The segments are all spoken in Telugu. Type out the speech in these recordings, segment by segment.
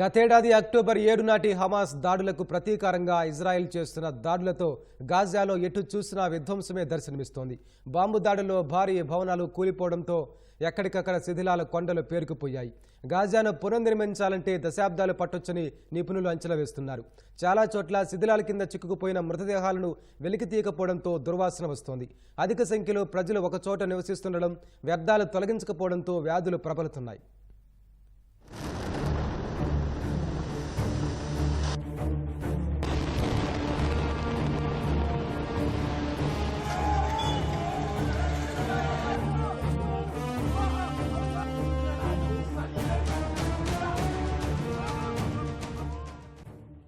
గతేడాది అక్టోబర్ ఏడు నాటి హమాస్ దాడులకు ప్రతీకారంగా ఇజ్రాయెల్ చేస్తున్న దాడులతో గాజాలో ఎటు చూసినా విధ్వంసమే దర్శనమిస్తోంది. బాంబు దాడుల్లో భారీ భవనాలు కూలిపోవడంతో ఎక్కడికక్కడ శిథిలాల కొండలు పేరుకుపోయాయి. గాజాను పునర్నిర్మించాలంటే దశాబ్దాలు పట్టొచ్చని నిపుణులు అంచనా వేస్తున్నారు. చాలా చోట్ల శిథిలాల కింద చిక్కుకుపోయిన మృతదేహాలను వెలికితీయకపోవడంతో దుర్వాసన వస్తోంది. అధిక సంఖ్యలో ప్రజలు ఒకచోట నివసిస్తుండడం వ్యర్థాలు తొలగించకపోవడంతో వ్యాధులు ప్రబలుతున్నాయి.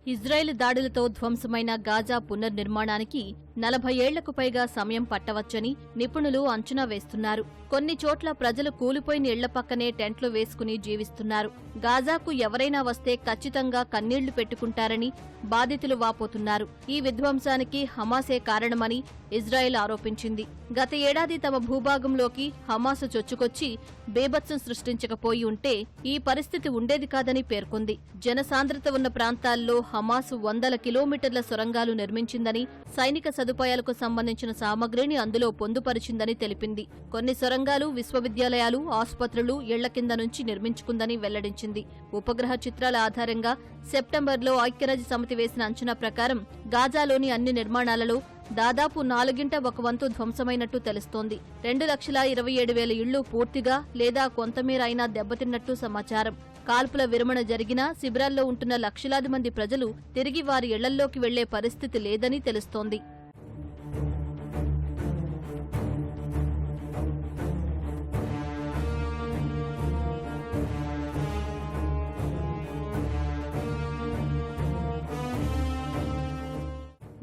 ఇజ్రాయెల్ దాడులతో ధ్వంసమైన గాజా పునర్నిర్మాణానికి నలభై ఏళ్ళకు పైగా సమయం పట్టవచ్చని నిపుణులు అంచనా వేస్తున్నారు. కొన్ని చోట్ల ప్రజలు కూలిపోయిన ఇళ్ళ పక్కనే టెంట్లు వేసుకుని జీవిస్తున్నారు. గాజాకు ఎవరైనా వస్తే ఖచ్చితంగా కన్నీళ్ళు పెట్టుకుంటారని బాధితులు వాపోతున్నారు. ఈ విధ్వంసానికి హమాసే కారణమని ఇజ్రాయెల్ ఆరోపించింది. గత ఏడాది తమ భూభాగంలోకి హమాసు చొచ్చుకొచ్చి బేభత్సం సృష్టించకపోయి ఉంటే ఈ పరిస్థితి ఉండేది కాదని పేర్కొంది. జనసాంద్రత ఉన్న ప్రాంతాల్లో హమాసు వందల కిలోమీటర్ల సొరంగాలు నిర్మించిందని సైనిక సదుపాయాలకు సంబంధించిన సామగ్రిని అందులో పొందుపరిచిందని తెలిపింది. కొన్ని సొరంగాలు విశ్వవిద్యాలయాలు ఆసుపత్రులు ఇళ్ళ కింద నుంచి నిర్మించుకుందని వెల్లడించింది. ఉపగ్రహ చిత్రాల ఆధారంగా సెప్టెంబర్లో ఐక్యరాజ్య సమితి వేసిన అంచనా ప్రకారం గాజాలోని అన్ని నిర్మాణాలలో దాదాపు నాలుగింట ఒక వంతు ధ్వంసమైనట్టు తెలుస్తోంది. రెండు లక్షల ఇరవై ఏడు వేల ఇళ్ళు పూర్తిగా లేదా కొంతమేర అయినా దెబ్బతిన్నట్టు సమాచారం. కాల్పుల విరమణ జరిగినా శిబిరాల్లో ఉంటున్న లక్షలాది మంది ప్రజలు తిరిగి వారి ఇళ్ళల్లోకి వెళ్ళే పరిస్థితి లేదని తెలుస్తోంది.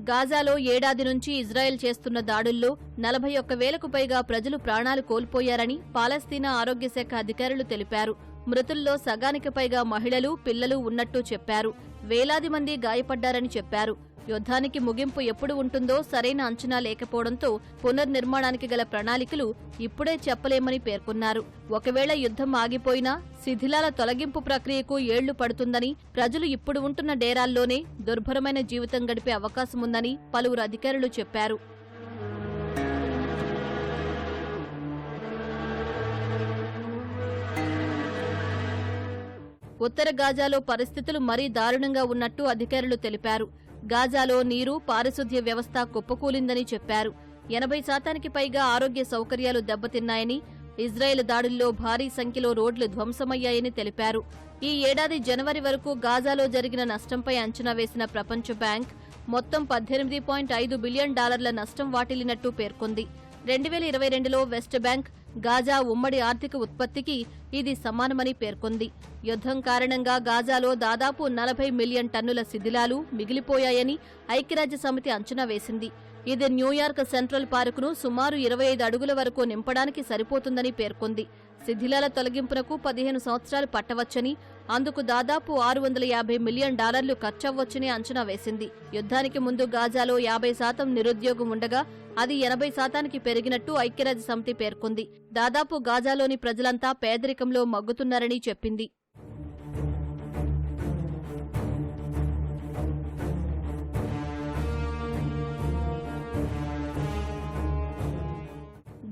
గాజాలో ఏడాది నుంచి ఇజ్రాయెల్ చేస్తున్న దాడుల్లో నలభై ఒక్క వేలకు పైగా ప్రజలు ప్రాణాలు కోల్పోయారని పాలస్తీనా ఆరోగ్య శాఖ అధికారులు తెలిపారు. మృతుల్లో సగానికి పైగా మహిళలు పిల్లలు ఉన్నట్టు చెప్పారు. వేలాది మంది గాయపడ్డారని చెప్పారు. యుద్ధానికి ముగింపు ఎప్పుడు ఉంటుందో సరైన అంచనా లేకపోవడంతో పునర్నిర్మాణానికి గల ప్రణాళికలు ఇప్పుడే చెప్పలేమని పేర్కొన్నారు. ఒకవేళ యుద్ధం ఆగిపోయినా శిథిలాల తొలగింపు ప్రక్రియకు ఏళ్ళు పడుతుందని ప్రజలు ఇప్పుడు ఉంటున్న డేరాల్లోనే దుర్భరమైన జీవితం గడిపే అవకాశముందని పలువురు అధికారులు చెప్పారు. ఉత్తర గాజాలో పరిస్థితులు మరీ దారుణంగా ఉన్నట్టు అధికారులు తెలిపారు. గాజాలో నీరు పారిశుద్ధ్య వ్యవస్థ కుప్పకూలిందని చెప్పారు. ఎనభై శాతానికి పైగా ఆరోగ్య సౌకర్యాలు దెబ్బతిన్నాయని ఇజ్రాయెల్ దాడుల్లో భారీ సంఖ్యలో రోడ్లు ధ్వంసమయ్యాయని తెలిపారు. ఈ ఏడాది జనవరి వరకు గాజాలో జరిగిన నష్టంపై అంచనా వేసిన ప్రపంచ బ్యాంక్ మొత్తం పద్దెనిమిది పాయింట్ ఐదు బిలియన్ డాలర్ల నష్టం వాటిల్లినట్టు పేర్కొంది. రెండు వేల ఇరవై రెండులో వెస్ట్ బ్యాంక్ గాజా ఉమ్మడి ఆర్థిక ఉత్పత్తికి ఇది సమానమని పేర్కొంది. యుద్ధం కారణంగా గాజాలో దాదాపు నలభై మిలియన్ టన్నుల శిథిలాలు మిగిలిపోయాయని ఐక్యరాజ్య సమితి అంచనా వేసింది. ఇది న్యూయార్క్ సెంట్రల్ పార్కును సుమారు ఇరవై ఐదు అడుగుల వరకు నింపడానికి సరిపోతుందని పేర్కొంది. శిథిలాల తొలగింపునకు పదిహేను సంవత్సరాలు పట్టవచ్చని అందుకు దాదాపు ఆరు వందల యాభై మిలియన్ డాలర్లు ఖర్చవ్వచ్చని అంచనా వేసింది. యుద్ధానికి ముందు గాజాలో యాభై శాతం నిరుద్యోగం ఉండగా అది ఎనభై శాతానికి పెరిగినట్టు ఐక్యరాజ్య సమితి పేర్కొంది. దాదాపు గాజాలోని ప్రజలంతా పేదరికంలో మగ్గుతున్నారని చెప్పింది.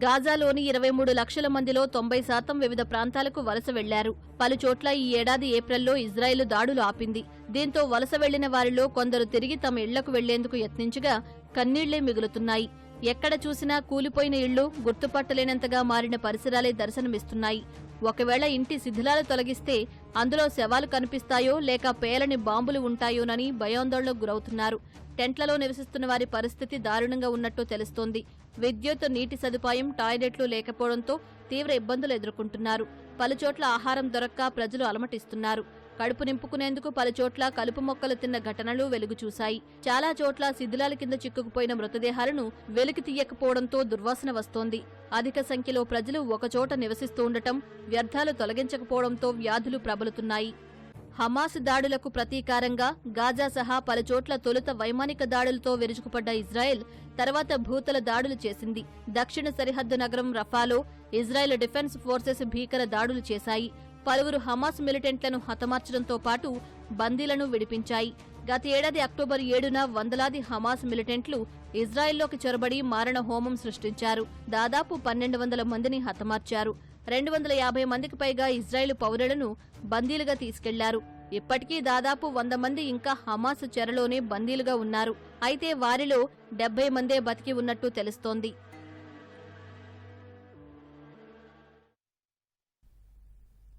గాజాలోని ఇరవై మూడు లక్షల మందిలో తొంభై శాతం వివిధ ప్రాంతాలకు వలస వెళ్ళారు. పలుచోట్ల ఈ ఏడాది ఏప్రిల్లో ఇజ్రాయెల్ దాడులు ఆపింది. దీంతో వలస వెళ్ళిన వారిలో కొందరు తిరిగి తమ ఇళ్ళకు వెళ్ళేందుకు యత్నించగా కన్నీళ్ళే మిగులుతున్నాయి. ఎక్కడ చూసినా కూలిపోయిన ఇళ్ళు గుర్తుపట్టలేనంతగా మారిన పరిసరాలే దర్శనమిస్తున్నాయి. ఒకవేళ ఇంటి శిథిలాలు తొలగిస్తే అందులో శవాలు కనిపిస్తాయో లేక పేలని బాంబులు ఉంటాయోనని భయాందోళనకు గురవుతున్నారు. టెంట్లలో నివసిస్తున్న వారి పరిస్థితి దారుణంగా ఉన్నట్టు తెలుస్తోంది. విద్యుత్ నీటి సదుపాయం టాయిలెట్లు లేకపోవడంతో తీవ్ర ఇబ్బందులు ఎదుర్కొంటున్నారు. పలుచోట్ల ఆహారం దొరక్క ప్రజలు అలమటిస్తున్నారు. కడుపు నింపుకునేందుకు పలుచోట్ల కలుపు మొక్కలు తిన్న ఘటనలు వెలుగు చూశాయి చాలా చోట్ల శిథిలాల కింద చిక్కుకుపోయిన మృతదేహాలను వెలికి తీయకపోవడంతో దుర్వాసన వస్తోంది. అధిక సంఖ్యలో ప్రజలు ఒకచోట నివసిస్తూ ఉండటం వ్యర్థాలు తొలగించకపోవడంతో వ్యాధులు ప్రబలుతున్నాయి. హమాస్ దాడులకు ప్రతీకారంగా గాజా సహా పలుచోట్ల తొలుత వైమానిక దాడులతో విరుచుకుపడ్డ ఇజ్రాయెల్ తర్వాత భూతల దాడులు చేసింది. దక్షిణ సరిహద్దు నగరం రఫాలో ఇజ్రాయెల్ డిఫెన్స్ ఫోర్సెస్ భీకర దాడులు చేశాయి. పలువురు హమాస్ మిలిటెంట్లను హతమార్చడంతో పాటు బందీలను విడిపించాయి. గత ఏడాది అక్టోబర్ ఏడున వందలాది హమాస్ మిలిటెంట్లు ఇజ్రాయెల్లోకి చొరబడి మారణ హోమం సృష్టించారు. దాదాపు పన్నెండు వందల మందిని హతమార్చారు. రెండు వందల యాభై మందికి పైగా ఇజ్రాయెల్ పౌరులను బందీలుగా తీసుకెళ్ళారు. ఇప్పటికీ దాదాపు వంద మంది ఇంకా హమాస్ చెరలోనే బందీలుగా ఉన్నారు. అయితే వారిలో డెబ్బై మందే బతికి ఉన్నట్టు తెలుస్తోంది.